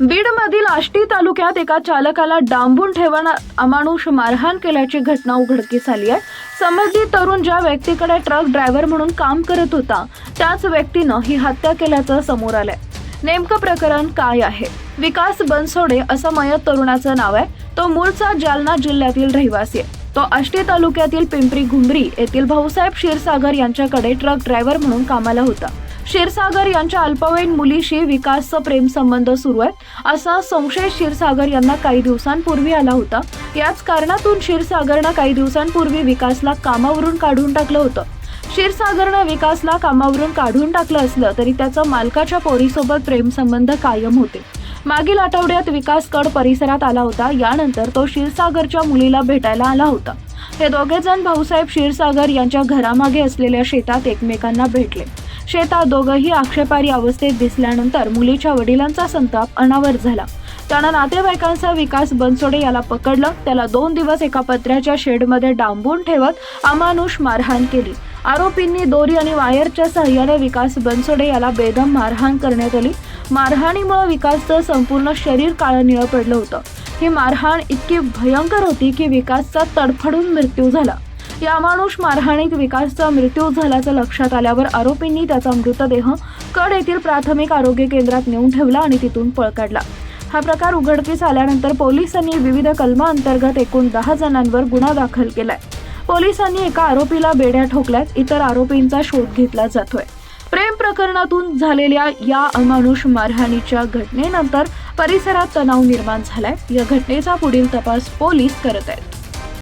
बीडमधील आष्टी तालुक्यात एका चालकाला डांबून ठेवण्यात अमानुष मारहाण केल्याची घटना उघडकीस आली आहे. संबंधित तरुण ज्या व्यक्तीकडे ट्रक ड्रायव्हर म्हणून काम करत होता त्याच व्यक्तीनं ही हत्या केल्याचं समोर आलंय. नेमकं प्रकरण काय आहे? विकास बनसोडे असं मयत तरुणाचं नाव आहे. तो मूळचा जालना जिल्ह्यातील रहिवासी आहे. तो आष्टी तालुक्यातील पिंपरी घुमरी येथील भाऊसाहेब क्षीरसागर यांच्याकडे ट्रक ड्रायव्हर म्हणून कामाला होता. क्षीरसागर यांच्या अल्पवयीन मुलीशी विकासचं प्रेमसंबंध सुरू आहे. असा संशय क्षीरसागर यांना काही दिवसांपूर्वी आला होता. याच कारणातून क्षीरसागरनं काही दिवसांपूर्वी विकासला कामावरून काढून टाकलं होतं. क्षीरसागरनं विकासला कामावरून काढून टाकलं असलं तरी त्याचं मालकाच्या पोरीसोबत प्रेमसंबंध कायम होते. मागील आठवड्यात विकास कड परिसरात आला होता. यानंतर तो क्षीरसागरच्या मुलीला भेटायला आला होता. हे दोघे जण भाऊसाहेब क्षीरसागर यांच्या घरामागे असलेल्या शेतात एकमेकांना भेटले. शेतात दोघंही आक्षेपारी अवस्थेत दिसल्यानंतर मुलीच्या वडिलांचा संताप अनावर झाला. त्यानं नातेवाईकांचा विकास बनसोडे याला पकडलं. त्याला दोन दिवस एका पत्र्याच्या शेडमध्ये डांबून ठेवत अमानुष मारहाण केली. आरोपींनी दोरी आणि वायरच्या सहाय्याने विकास बनसोडे याला बेदम मारहाण करण्यात आली. मारहाणीमुळे विकासचं संपूर्ण शरीर काळं निळं पडलं होतं. ही मारहाण इतकी भयंकर होती की विकासचा तडफडून मृत्यू झाला. या अमानुष मारहाणीत विकासचा मृत्यू झाल्याचं लक्षात आल्यावर आरोपींनी त्याचा मृतदेह कड येथील प्राथमिक आरोग्य केंद्रात नेऊन ठेवला आणि तिथून पळ काढला हा प्रकार उघडकीस आल्यानंतर पोलिसांनी विविध कलमांतर्गत एकूण दहा जणांवर गुन्हा दाखल केलाय. पोलिसांनी एका आरोपीला बेड्या ठोकल्यात इतर आरोपींचा शोध घेतला जातोय. प्रेम प्रकरणातून झालेल्या या अमानुष मारहाणीच्या घटनेनंतर परिसरात तणाव निर्माण झालाय. या घटनेचा पुढील तपास पोलीस करत आहेत.